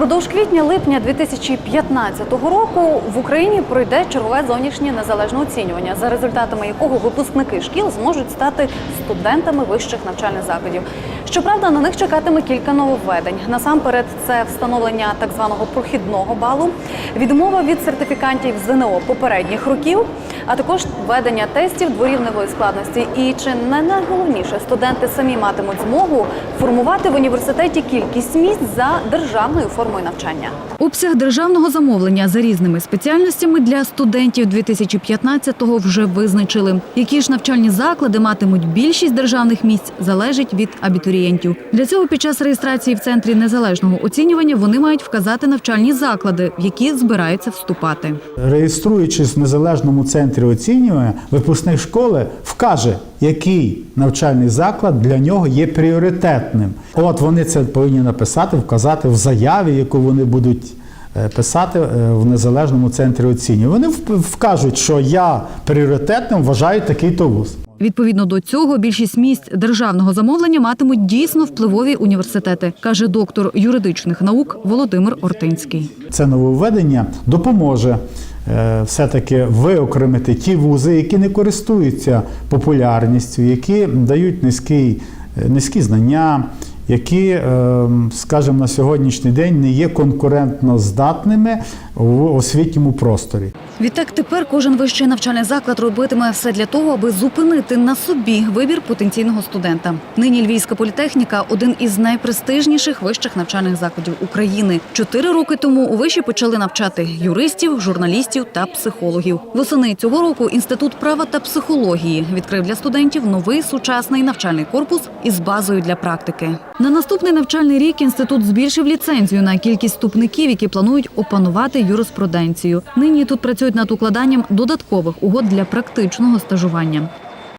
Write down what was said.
Впродовж квітня-липня 2015 року в Україні пройде чергове зовнішнє незалежне оцінювання, за результатами якого випускники шкіл зможуть стати студентами вищих навчальних закладів. Щоправда, на них чекатиме кілька нововведень. Насамперед, це встановлення так званого прохідного балу, відмова від сертифікантів ЗНО попередніх років, а також введення тестів дворівневої складності. І чи не найголовніше, студенти самі матимуть змогу формувати в університеті кількість місць за державною формою навчання. Обсяг державного замовлення за різними спеціальностями для студентів 2015-го вже визначили. Які ж навчальні заклади матимуть більшість державних місць, залежить від абітурієнтів. Для цього під час реєстрації в центрі незалежного оцінювання вони мають вказати навчальні заклади, в які збираються вступати. Реєструючись в незалежному центрі оцінювання, випускник школи вкаже, який навчальний заклад для нього є пріоритетним. От вони це повинні написати, вказати в заяві, яку вони будуть е, писати е, в незалежному центрі оцінювання. Вони вкажуть, що я пріоритетним вважаю такий-то вуз. Відповідно до цього, більшість місць державного замовлення матимуть дійсно впливові університети, каже доктор юридичних наук Володимир Ортинський. Це нововведення допоможе е, все-таки виокремити ті вузи, які не користуються популярністю, які дають низький, низькі знання, які, е, скажімо, на сьогоднішній день не є конкурентно здатними в освітньому просторі. Відтак тепер кожен вищий навчальний заклад робитиме все для того, аби зупинити на собі вибір потенційного студента. Нині Львівська політехніка один із найпрестижніших вищих навчальних закладів України. Чотири роки тому у виші почали навчати юристів, журналістів та психологів. Восени цього року інститут права та психології відкрив для студентів новий сучасний навчальний корпус із базою для практики. На наступний навчальний рік інститут збільшив ліцензію на кількість вступників, які планують опанувати юриспруденцію. Нині тут працюють над укладанням додаткових угод для практичного стажування.